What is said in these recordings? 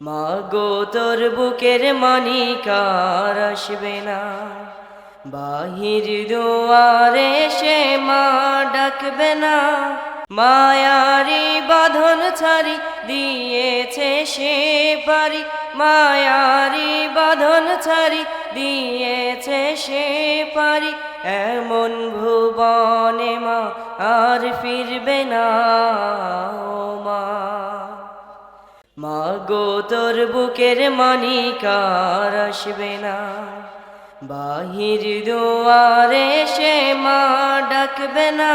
মা গো তোর বুকের মানিকার আসবে না। বাহির দুয়ারে সে মা ডাকবে না। মায়ারি বাঁধন ছাড়ি, দিয়েছে সে পারি। মায়ারি বাঁধন ছাড়ি, দিয়েছে সে পারি। এমন ভুবনে মা আর ফিরবে না মা। গো তোর বুকের মানিকার আসবে না। বাহির দুয়ারে সে মা ডাকবে না।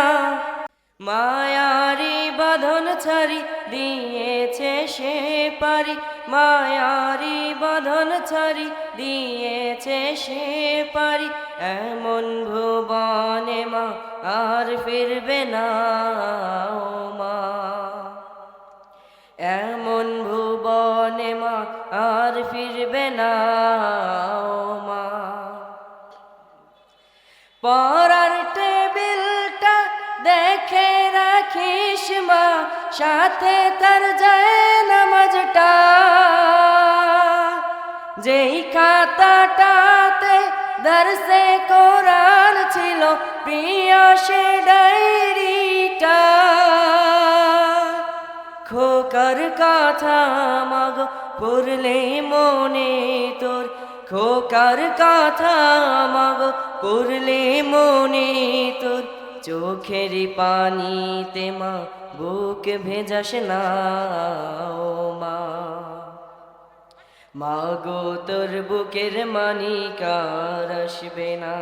মায়ারি বাঁধন ছাড়ি, দিয়েছে সে পারি। মায়ারি বাঁধন ছাড়ি, দিয়েছে সে পারি। এমন ভুবনে মা আর ফিরবে না মা। ভুবনে মা, আর ফিরবে না মা। পরার টেবিলটা দেখে রাখিস মা, সাথে তার যায় নামাজটা। যেই খাতাটাতে দর্শে কোরআন ছিল, প্রিয় সে খোকার কথা মাগ পড়লে মনে তোর খোকার কথা মাগ পড়লে মনে তোর চোখের পানিতে মা বুক ভেজাস না, ও মা। মাগো তোর বুকের মানিকার আসবে না।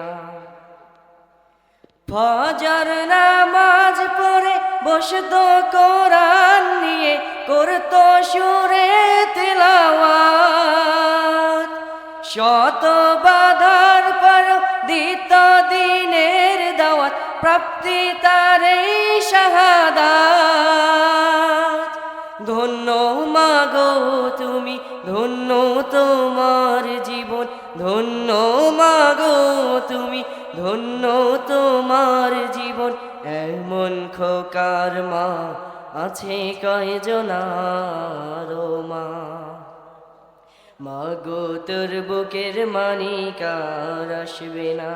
ফজর নামাজ বসতো কোরআন নিয়ে করতো সুরে তিলাওয়াত। শত বাধার পর দিত দিনের দাওয়াত, প্রাপ্তি তার শাহাদাত। ধন্য মাগো তুমি, ধন্য তোমার জীবন, ধন্য মাগো তুমি ধন্য তোমার জীবন, এমন খোকার মা আছে কয়জনার মা? মাগো তোর বুকের মানিকার আসবে না।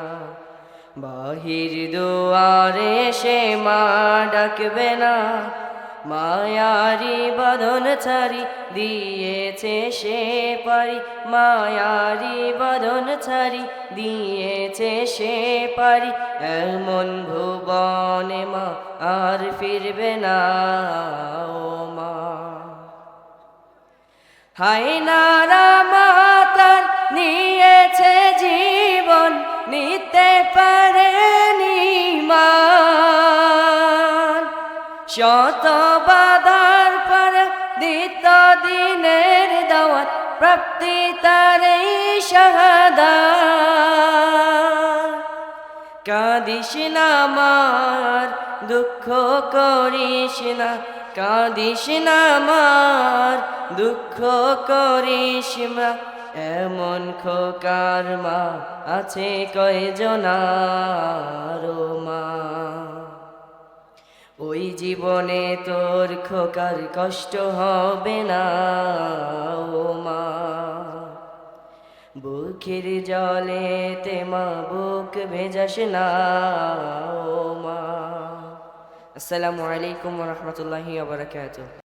বাহির দুয়ারে সে মা ডাকবে না। মায়ারি বাঁধন ছাড়ি, দিয়েছে সে পারি। মায়ারি বাঁধন ছাড়ি, দিয়েছে সে পারি। এমন ভুবনে মা আর ফিরবে না, ও মা। হাই নারা মাতার, নিয়েছে জীবন, নিতে পারে নিমান প্রাপ্তি তার শাহাদা। কাঁদিস না আমার, দুঃখ করিস না। কাঁদিস না আমার, দুঃখ করিস মা এমন খোকার মা আছে কয়জনার মা? ওই জীবনে তোর খোকার কষ্ট হবে না, ও মা। বুকের জলে তে মা বুক ভেজাস না, ও মা। আসসালামু আলাইকুম রহমতুল্লাহি